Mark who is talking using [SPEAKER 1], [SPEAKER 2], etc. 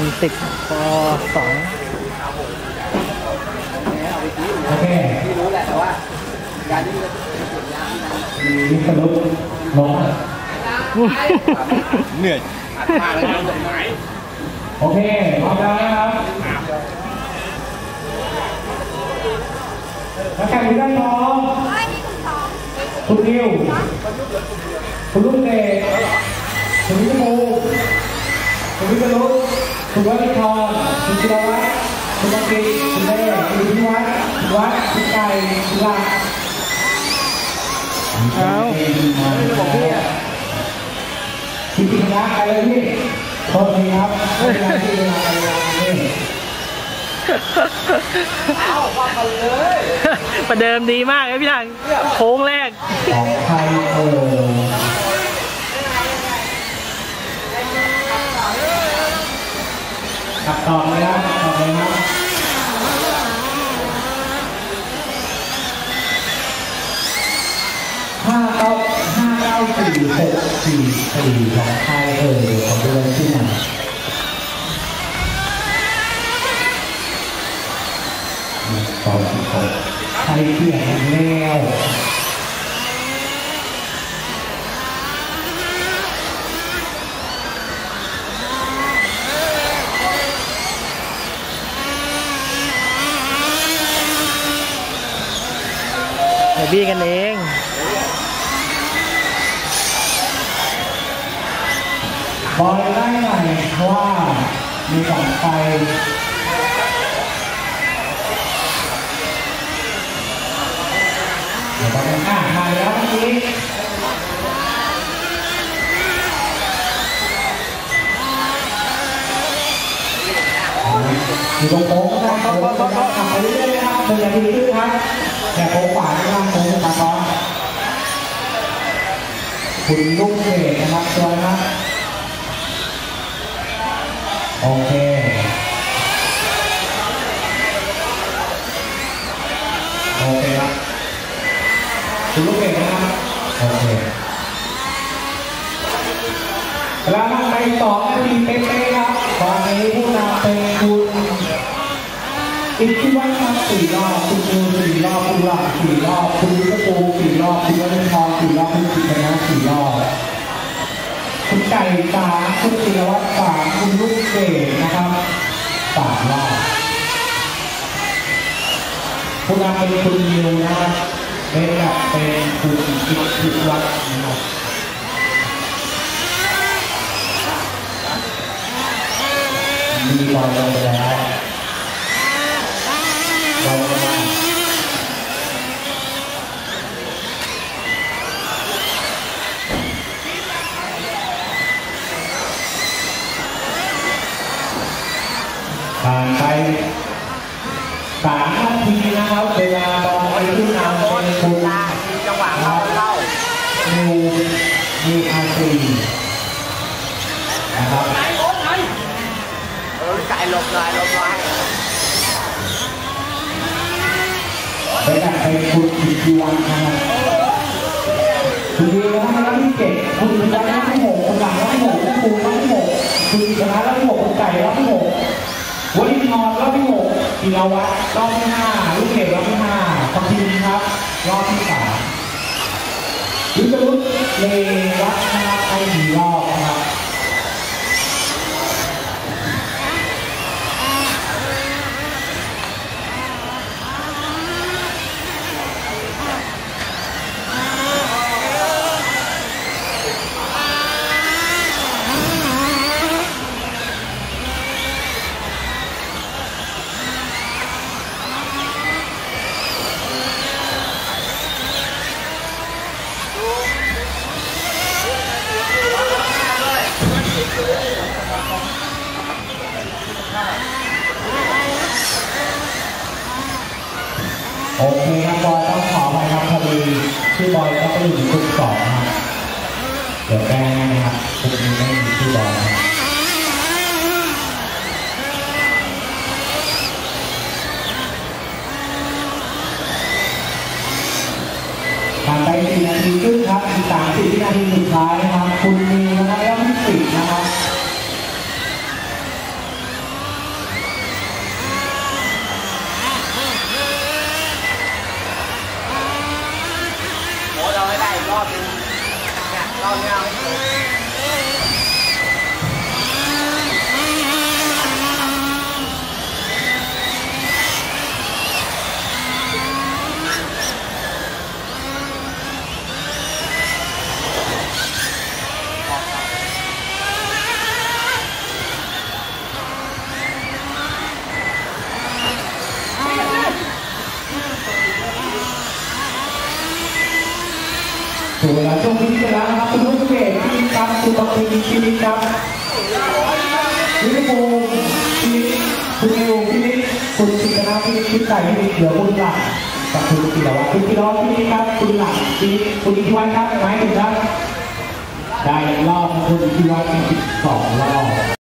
[SPEAKER 1] นึ่งสิบปสอง
[SPEAKER 2] โอเค
[SPEAKER 3] ที่รู้แหละแต่ว่าการที่
[SPEAKER 2] มีวิสรุตลงอะ
[SPEAKER 3] เหนื่อยมากเลยนะจดหมาย
[SPEAKER 2] โอเคพร้อมแล้วนะครับนักแข่งทุกท่านพร้อมคุณนิวคุณลูกเดชคุณวิทยูคุณวิทยุ คุณวัชรคุณจิรวัฒน์คุณบังกิคุณเล่คุณพิวัฒน์วัดคุณไก่คุณลัก
[SPEAKER 1] เอา
[SPEAKER 2] บอกพี่อะจริงๆนะไปเลยพี่โทษทีครับเป็นไรที่เวลาไปเวลานี่
[SPEAKER 3] เอาว่ากันเลย
[SPEAKER 1] ประเดิมดีมากเลยพี่ทังโค้งแรก
[SPEAKER 2] ของใครเอ่ย ขับต่อเลยครับต่อเลยครับห้าเก้าห้าเก้าสี่หกสี่สี่ของใครเอ่ยของเดือนที่ไหนต่อสิบหกใครเปลี่ยนแนว
[SPEAKER 1] บี้กันเอง
[SPEAKER 2] บอยได้ไหมว่ามีสองไฟเดี๋ยวเราเป็นอะมาแล้วเมื่อกี้ อยู่ตรงโค้งนะครับโค้งนะครับขับไปเรื่อยๆนะครับเป็นนาทีขึ้นครับ แต่โค้งขวานะครับโค้งตาซ้อนคุณลูกเกดนะครับตัวนะครับโอเคโอเคครับคุณลูกเก่งนะครับโอเคเวลาทำไปสองนาทีเป๊ะๆครับตอนนี้ผู้นำเป็น คุณอิทธิวัฒน์สี่รอบคุณครูสี่รอบคุณหลักสี่รอบคุณยุทธภูสี่รอบคุณวัฒนทรสี่รอบคุณกิตนะสี่รอบคุณไก่สามคุณศิรวัตรสามคุณลูกเกดนะครับสามรอบคุณอาเป็นคุณยิวนะครับเป็นกับเป็นคุณอิทธิวัฒน์นะครับมีบอลลงไปแล้ว บอลลงมาผ่านไปสามนาทีนะครับเวลาบอลไปขึ้นนำ เป็นคุณ
[SPEAKER 3] จังหวะเข้าเข้า
[SPEAKER 2] นิวมีอาซีนะครับ
[SPEAKER 3] ไหนโอ้ไหนเออไก่หลบหน่อยหลบหน่อย
[SPEAKER 2] ไปกับเป็นคุณอิทธิวัฒน์นะครับคุณดีนะครับรับที่เจ็ดคุณอิทธิวัน์รับที่หกคุณหลังที่หกคุณปูที่หกคุณชนะรับที่หกคุณไก่รับที่หกวลินทร์รับที่หกธีรวัตรอบที่ห้าลูกเกดรอบที่ห้าพัทินครับรอบที่สามวิศรุตเลวัฒน์นะครับไปสี่รอบนะครับ โอเคครับบอยต้องขอไปครับพอดีชื่อบอยก็ไปอยู่กลุ่มสองครับเดี๋ยวแก้ให้นะครับกลุ่มนี้ไม่มีชื่อบอยนะครับผ่านไป4นาทีครึ่งครับอีก30วินาทีสุดท้ายนะครับคุณนิวนะครับแล้วที่ out. ถึงเวลาช่วงนี้แล้วนะครับคุณลูกเกดที่ครับคุณปฏิทินครับลิเวอร์พูลที่คุณนิวที่นี่คุณสิงห์นาที่คิดใจให้ดีเดี๋ยวคุณหลักกับคุณศิลวัฒน์คุณศิลวัฒน์ที่นี่ครับคุณหลักที่คุณอิทธิวัฒน์ครับหมายถึงครับได้รอบคุณอิทธิวัฒน์สิบสองรอบ